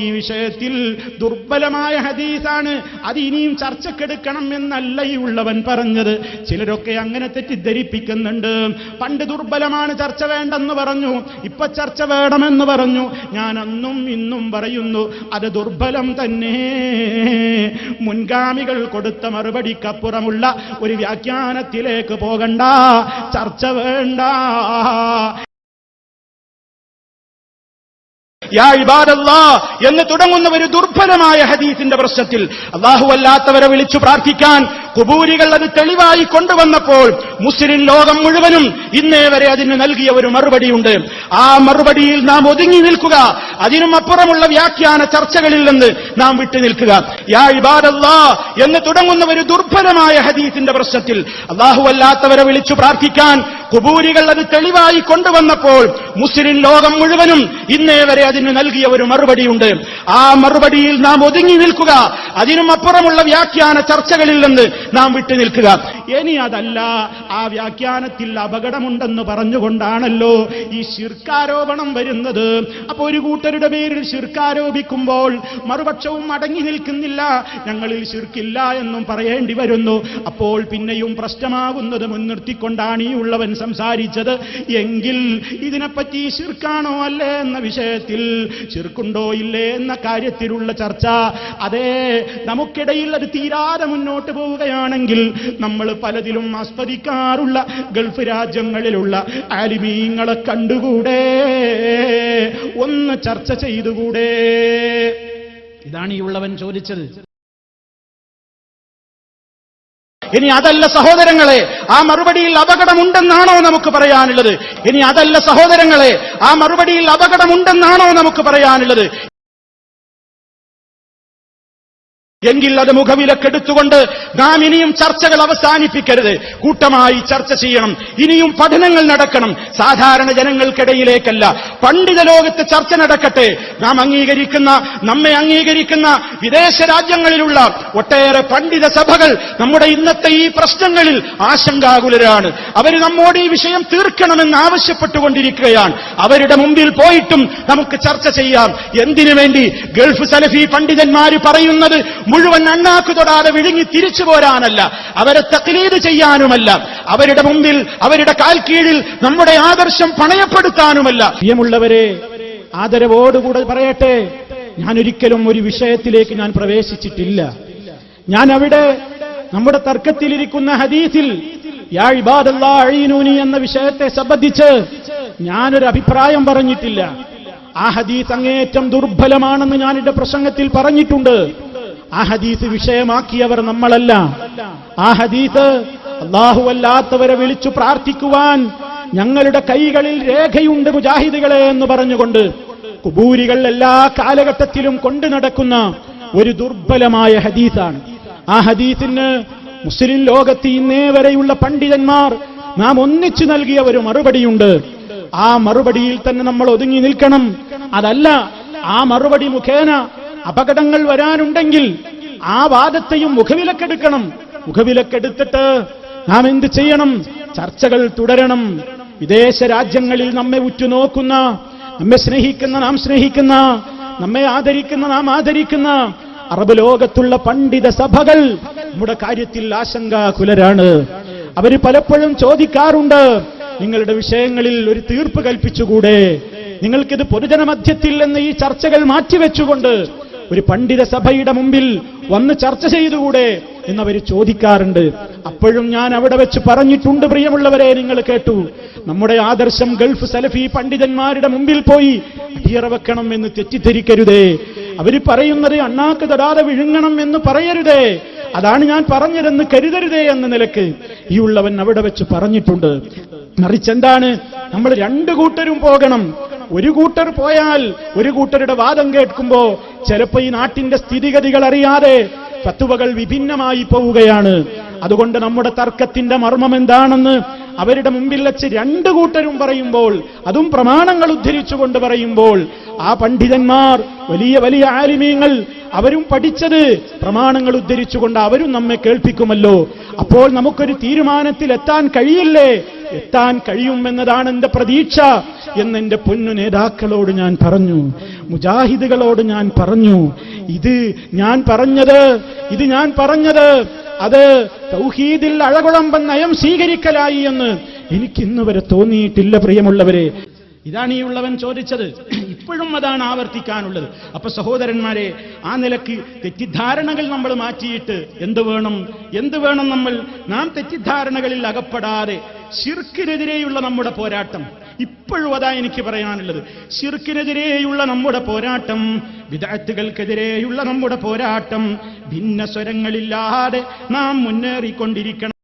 ഈ വിഷയത്തിൽ ദുർബലമായ ഹദീസാണ്. അത് ഇനിയും ചർച്ചക്കെടുക്കണം എന്നല്ല ഈ ഉള്ളവൻ പറഞ്ഞത്. ചിലരൊക്കെ അങ്ങനെ തെറ്റിദ്ധരിപ്പിക്കുന്നുണ്ട്. പണ്ട് ദുർബലമാണ് ചർച്ച വേണ്ടെന്ന് പറഞ്ഞു. ഇപ്പൊ ചർച്ച വേണമെന്ന് പറഞ്ഞു. ഞാൻ അന്നും ഇന്നും പറയുന്നു അത് ദുർബലം തന്നെ. മുൻഗാമികൾ കൊടുത്ത മറുപടിക്കപ്പുറമുള്ള ഒരു വ്യാഖ്യാനത്തിലേക്ക് പോകണ്ട. ചർച്ച വേണ്ട. യാ ഇബാദല്ലാ എന്ന് തുടങ്ങുന്ന ഒരു ദുർബലമായ ഹദീസിന്റെ പ്രശ്നത്തിൽ അള്ളാഹു അല്ലാത്തവരെ വിളിച്ചു പ്രാർത്ഥിക്കാൻ കുബൂരികൾ അത് തെളിവായി കൊണ്ടുവന്നപ്പോൾ മുസ്ലിം ലോകം മുഴുവനും ഇന്നേ വരെ അതിന് നൽകിയ ഒരു മറുപടിയുണ്ട്. ആ മറുപടിയിൽ നാം ഒതുങ്ങി നിൽക്കുക. അതിനും അപ്പുറമുള്ള വ്യാഖ്യാന ചർച്ചകളിൽ നിന്ന് നാം വിട്ടു നിൽക്കുക. യാ ഇബാദല്ലാ എന്ന് തുടങ്ങുന്ന ഒരു ദുർബലമായ ഹദീസിന്റെ പ്രശ്നത്തിൽ അള്ളാഹു അല്ലാത്തവരെ വിളിച്ചു പ്രാർത്ഥിക്കാൻ കുബൂരികൾ അത് തെളിവായി കൊണ്ടുവന്നപ്പോൾ മുസ്ലിം ലോകം മുഴുവനും ഇന്നേ വരെ അതിന് നൽകിയ ഒരു മറുപടിയുണ്ട്. ആ മറുപടിയിൽ നാം ഒതുങ്ങി നിൽക്കുക. അതിനും അപ്പുറമുള്ള വ്യാഖ്യാന ചർച്ചകളിൽ നിന്ന് നാം വിട്ടു നിൽക്കുക. ഇനി അതല്ല. ആ വ്യാഖ്യാനത്തിൽ അപകടമുണ്ടെന്ന് പറഞ്ഞുകൊണ്ടാണല്ലോ ഈ ശിർക്കാരോപണം വരുന്നത്. അപ്പൊ ഒരു കൂട്ടരുടെ പേരിൽ ശിർക്കാരോപിക്കുമ്പോൾ മറുപക്ഷവും അടങ്ങി നിൽക്കുന്നില്ല. ഞങ്ങളിൽ ശിർക്കില്ല എന്നും പറയേണ്ടി വരുന്നു. അപ്പോൾ പിന്നെയും പ്രശ്നമാകുന്നത് മുൻനിർത്തിക്കൊണ്ടാണ് ഈ ഉള്ളവൻ സംസാരിച്ചത്. എങ്കിൽ ഇതിനെപ്പറ്റി ശിർക്കാണോ അല്ലേ എന്ന വിഷയത്തിൽ ശിർക്കുണ്ടോ ഇല്ലേ എന്ന കാര്യത്തിലുള്ള ചർച്ച. അതേ നമുക്കിടയിൽ അത് തീരാതെ മുന്നോട്ട് പോവുകയാണെങ്കിൽ നമ്മൾ പലതിലും ആസ്വദിക്കാറുള്ള ഗൾഫ് രാജ്യങ്ങളിലുള്ള ആലിമീങ്ങളെ കണ്ടുകൂടെ? ഒന്ന് ചർച്ച ചെയ്തുകൂടെ? ഇതാണ് ഈ ഉള്ളവൻ ചോദിച്ചത്. ഇനി അതല്ല സഹോദരങ്ങളെ ആ മറുപടിയിൽ അപകടമുണ്ടെന്നാണോ നമുക്ക് പറയാനുള്ളത്? ഇനി അതല്ല സഹോദരങ്ങളെ ആ മറുപടിയിൽ അപകടമുണ്ടെന്നാണോ നമുക്ക് പറയാനുള്ളത്? എങ്കിൽ അത് മുഖവിലക്കെടുത്തുകൊണ്ട് നാം ഇനിയും ചർച്ചകൾ അവസാനിപ്പിക്കരുത്. കൂട്ടമായി ചർച്ച ചെയ്യണം. ഇനിയും പഠനങ്ങൾ നടക്കണം. സാധാരണ ജനങ്ങൾക്കിടയിലേക്കല്ല. പണ്ഡിത ലോകത്ത് ചർച്ച നടക്കട്ടെ. നാം അംഗീകരിക്കുന്ന നമ്മെ അംഗീകരിക്കുന്ന വിദേശ രാജ്യങ്ങളിലുള്ള ഒട്ടേറെ പണ്ഡിത സഭകൾ നമ്മുടെ ഇന്നത്തെ ഈ പ്രശ്നങ്ങളിൽ ആശങ്കാകുലരാണ്. അവർ നമ്മോട് ഈ വിഷയം തീർക്കണമെന്ന് ആവശ്യപ്പെട്ടുകൊണ്ടിരിക്കുകയാണ്. അവരുടെ മുമ്പിൽ പോയിട്ടും നമുക്ക് ചർച്ച ചെയ്യാം. എന്തിനു വേണ്ടി ഗൾഫ് സലഫി പണ്ഡിതന്മാർ പറയുന്നത് മുഴുവൻ അണ്ണാക്ക് തൊടാതെ വിഴുങ്ങി തിരിച്ചു പോരാനല്ല അവരെ തക്ലീത് ചെയ്യാനുമല്ല അവരുടെ മുമ്പിൽ അവരുടെ കാൽ കീഴിൽ നമ്മുടെ ആദർശം പണയപ്പെടുത്താനുമല്ല. പ്രിയമുള്ളവരെ ആദരവോടുകൂടെ പറയട്ടെ ഞാൻ ഒരിക്കലും ഒരു വിഷയത്തിലേക്ക് ഞാൻ പ്രവേശിച്ചിട്ടില്ല. ഞാൻ അവിടെ നമ്മുടെ തർക്കത്തിലിരിക്കുന്ന ഹദീസിൽ യാ ഇബാദല്ലാ അഴീനൂനി എന്ന വിഷയത്തെ സംബന്ധിച്ച് ഞാനൊരു അഭിപ്രായം പറഞ്ഞിട്ടില്ല. ആ ഹദീസ് അങ്ങേയറ്റം ദുർബലമാണെന്ന് ഞാൻ എന്റെ പ്രസംഗത്തിൽ പറഞ്ഞിട്ടുണ്ട്. ആ ഹദീസ് വിഷയമാക്കിയവർ നമ്മളല്ല. ആ ഹദീസ് അള്ളാഹുവല്ലാത്തവരെ വിളിച്ചു പ്രാർത്ഥിക്കുവാൻ ഞങ്ങളുടെ കൈകളിൽ രേഖയുണ്ട് മുജാഹിദുകളെ എന്ന് പറഞ്ഞുകൊണ്ട് കുബൂരികൾ എല്ലാ കാലഘട്ടത്തിലും കൊണ്ടു നടക്കുന്ന ഒരു ദുർബലമായ ഹദീസാണ്. ആ ഹദീസിന് മുസ്ലിം ലോകത്ത് ഇന്നേ വരെയുള്ള പണ്ഡിതന്മാർ നാം ഒന്നിച്ചു നൽകിയ ഒരു മറുപടിയുണ്ട്. ആ മറുപടിയിൽ തന്നെ നമ്മൾ ഒതുങ്ങി നിൽക്കണം. അതല്ല ആ മറുപടി മുഖേന അപകടങ്ങൾ വരാനുണ്ടെങ്കിൽ ആ വാദത്തെയും മുഖവിലക്കെടുക്കണം. മുഖവിലക്കെടുത്തിട്ട് നാം എന്ത് ചെയ്യണം? ചർച്ചകൾ തുടരണം. വിദേശ രാജ്യങ്ങളിൽ നമ്മെ ഉറ്റുനോക്കുന്ന നമ്മെ സ്നേഹിക്കുന്ന നാം സ്നേഹിക്കുന്ന നമ്മെ ആദരിക്കുന്ന നാം ആദരിക്കുന്ന അറബ് ലോകത്തുള്ള പണ്ഡിത സഭകൾ നമ്മുടെ കാര്യത്തിൽ ആശങ്കാകുലരാണ്. അവർ പലപ്പോഴും ചോദിക്കാറുണ്ട് നിങ്ങളുടെ വിഷയങ്ങളിൽ ഒരു തീർപ്പ് കൽപ്പിച്ചുകൂടെ? നിങ്ങൾക്കിത് പൊതുജന മധ്യത്തിൽ എന്ന് ഈ ചർച്ചകൾ മാറ്റിവെച്ചുകൊണ്ട് ഒരു പണ്ഡിത സഭയുടെ മുമ്പിൽ വന്ന് ചർച്ച ചെയ്തുകൂടെ എന്നവർ ചോദിക്കാറുണ്ട്. അപ്പോഴും ഞാൻ അവിടെ വെച്ച് പറഞ്ഞിട്ടുണ്ട് പ്രിയമുള്ളവരെ നിങ്ങൾ കേട്ടു. നമ്മുടെ ആദർശം ഗൾഫ് സലഫി പണ്ഡിതന്മാരുടെ മുമ്പിൽ പോയി അടിയറ വെക്കണം എന്ന് തെറ്റിദ്ധരിക്കരുതേ. അവർ പറയുന്നത് അണ്ണാക്ക് തൊടാതെ വിഴുങ്ങണം എന്ന് പറയരുതേ. അതാണ് ഞാൻ പറഞ്ഞതെന്ന് കരുതരുതേ എന്ന നിലയ്ക്ക് ഈ ഉള്ളവൻ അവിടെ വെച്ച് പറഞ്ഞിട്ടുണ്ട്. മറിച്ചെന്താണ് നമ്മൾ രണ്ടു കൂട്ടരും പോകണം. ഒരു കൂട്ടർ പോയാൽ ഒരു കൂട്ടരുടെ വാദം കേൾക്കുമ്പോ ചിലപ്പോ ഈ നാട്ടിന്റെ സ്ഥിതിഗതികൾ അറിയാതെ ഫത്തുവകൾ വിഭിന്നമായി പോവുകയാണ്. അതുകൊണ്ട് നമ്മുടെ തർക്കത്തിന്റെ മർമ്മം എന്താണെന്ന് അവരുടെ മുമ്പിൽ വെച്ച് രണ്ട് കൂട്ടരും പറയുമ്പോൾ അതും പ്രമാണങ്ങൾ ഉദ്ധരിച്ചുകൊണ്ട് പറയുമ്പോൾ ആ പണ്ഡിതന്മാർ വലിയ വലിയ ആലിമീങ്ങൾ അവരും പഠിച്ചത് പ്രമാണങ്ങൾ ഉദ്ധരിച്ചുകൊണ്ട് അവരും നമ്മെ കേൾപ്പിക്കുമല്ലോ. അപ്പോൾ നമുക്കൊരു തീരുമാനത്തിൽ എത്താൻ കഴിയില്ലേ? എത്താൻ കഴിയുമെന്നതാണ് എന്റെ പ്രതീക്ഷ എന്ന് എന്റെ പൊന്നു നേതാക്കളോട് ഞാൻ പറഞ്ഞു. മുജാഹിദുകളോട് ഞാൻ പറഞ്ഞു. ഇത് ഞാൻ പറഞ്ഞത് ഇത് ഞാൻ പറഞ്ഞത് അത് തൗഹീദിൽ അഴകുളമ്പൻ നയം സ്വീകരിക്കലായി എന്ന് എനിക്കിന്നുവരെ തോന്നിയിട്ടില്ല പ്രിയമുള്ളവരെ. ഇതാണ് ഈ ഉള്ളവൻ ചോദിച്ചത്. ഇപ്പോഴും അതാണ് ആവർത്തിക്കാനുള്ളത്. അപ്പൊ സഹോദരന്മാരെ ആ നിലയ്ക്ക് തെറ്റിദ്ധാരണകൾ നമ്മൾ മാറ്റിയിട്ട് എന്ത് വേണം? എന്ത് വേണം നമ്മൾ? നാം തെറ്റിദ്ധാരണകളിൽ അകപ്പെടാതെ ശിർക്കിനെതിരെയുള്ള നമ്മുടെ പോരാട്ടം. ഇപ്പോഴും അതാ എനിക്ക് പറയാനുള്ളത്. ശിർക്കിനെതിരെയുള്ള നമ്മുടെ പോരാട്ടം വിദഗ്ധകൾക്കെതിരെയുള്ള നമ്മുടെ പോരാട്ടം ഭിന്ന സ്വരങ്ങളില്ലാതെ നാം മുന്നേറിക്കൊണ്ടിരിക്കണം.